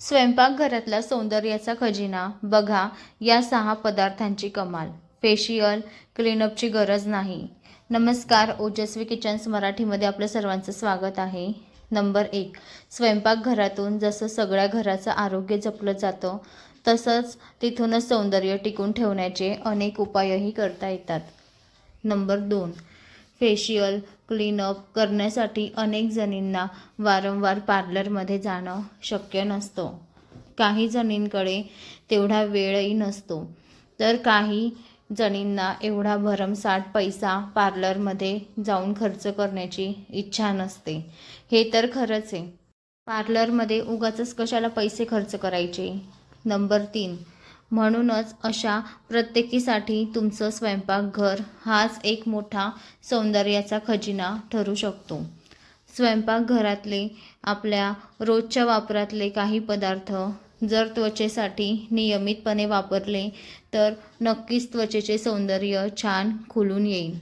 स्वयंपाकघरातला सौंदर्याचा खजिना. बघा या सहा पदार्थांची कमाल. फेशियल क्लीनअपची गरज नाही. नमस्कार ओजस्वी किचन्स मराठीमध्ये आपलं सर्वांचं स्वागत आहे. नंबर एक स्वयंपाकघरातून जसं सगळ्या घराचं आरोग्य जपलं जातं तसंच तिथूनच सौंदर्य टिकून ठेवण्याचे अनेक उपायही करता येतात. नंबर दोन फेशियल क्लीनअप करण्यासाठी अनेक जणींना वारंवार पार्लरमध्ये जाणं शक्य नसतं. काही जणींकडे तेवढा वेळही नसतो. तर काही जणींना एवढा भरमसाठ पैसा पार्लरमध्ये जाऊन खर्च करण्याची इच्छा नसते. हे तर खरंच आहे. पार्लरमध्ये उगाचच कशाला पैसे खर्च करायचे? नंबर तीन. म्हणूनच अशा प्रत्येकीसाठी तुमचं स्वयंपाकघर हाच एक मोठा सौंदर्याचा खजिना ठरू शकतो. स्वयंपाकघरातले आपल्या रोजच्या वापरातले काही पदार्थ जर त्वचेसाठी नियमितपणे वापरले तर नक्कीच त्वचेचे सौंदर्य छान खुलून येईल.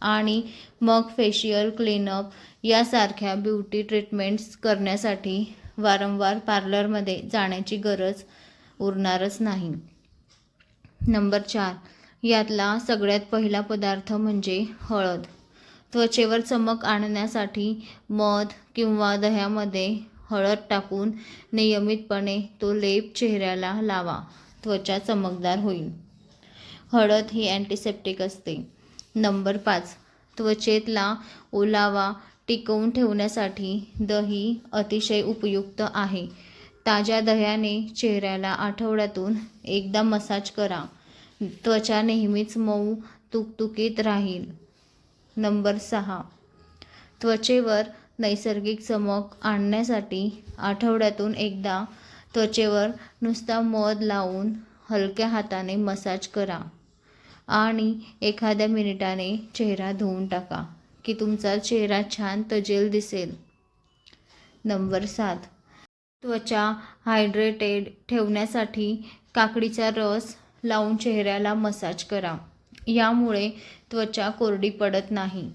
आणि मग फेशियल क्लीनअप यासारख्या ब्युटी ट्रीटमेंट्स करण्यासाठी वारंवार पार्लरमध्ये जाण्याची गरज उरणारच नाही. नंबर चार. यातला सगळ्यात पहिला पदार्थ म्हणजे हळद. त्वचेवर चमक आणण्यासाठी मध किंवा दह्यामध्ये हळद टाकून नियमितपणे तो लेप चेहऱ्याला लावा. त्वचा चमकदार होईल. हळद ही अँटीसेप्टिक असते. नंबर पाच. त्वचेतला ओलावा टिकवून ठेवण्यासाठी दही अतिशय उपयुक्त आहे. ताज्या दह्याने चेहऱ्याला आठवड्यातून एकदा मसाज करा. त्वचा नेहमीच मऊ तुकतुकीत राहील. नंबर सहा. त्वचेवर नैसर्गिक चमक आणण्यासाठी आठवड्यातून एकदा त्वचेवर नुसता मध लावून हलक्या हाताने मसाज करा आणि एखाद्या मिनिटाने चेहरा धुवून टाका की तुमचा चेहरा छान तजेल दिसेल. नंबर सात. त्वचा हायड्रेटेड ठेवण्यासाठी काकडीचा रस लावून चेहऱ्याला मसाज करा. यामुळे त्वचा कोरडी पडत नाही.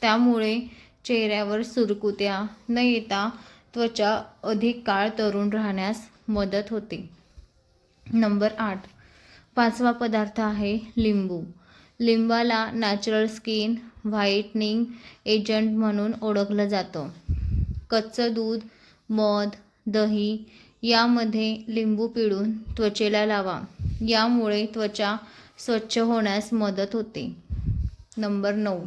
त्यामुळे चेहऱ्यावर सुरकुत्या न येता त्वचा अधिक काळ तरुण राहण्यास मदत होते. नंबर आठ. पाचवा पदार्थ आहे लिंबू. लिंबाला नॅचरल स्किन व्हाईटनिंग एजंट म्हणून ओळखलं जातं. कच्चं दूध मध दही यामध्ये लिंबू पिळून त्वचेला लावा. यामुळे त्वचा स्वच्छ होण्यास मदत होते. नंबर नऊ.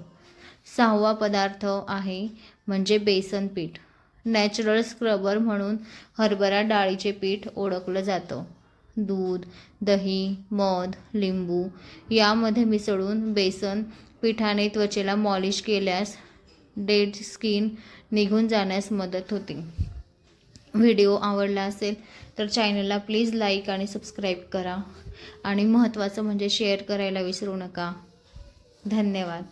सहावा पदार्थ आहे म्हणजे बेसन पीठ. नॅचरल स्क्रबर म्हणून हरभरा डाळीचे पीठ ओळखलं जातं. दूध दही मध लिंबू यामध्ये मिसळून बेसन पिठाने त्वचेला मॉलिश केल्यास डेड स्किन निघून जाण्यास मदत होते. व्हिडिओ आवडला असेल तर चॅनलला प्लीज लाईक आणि सबस्क्राईब करा. आणि महत्त्वाचं म्हणजे शेअर करायला विसरू नका. धन्यवाद.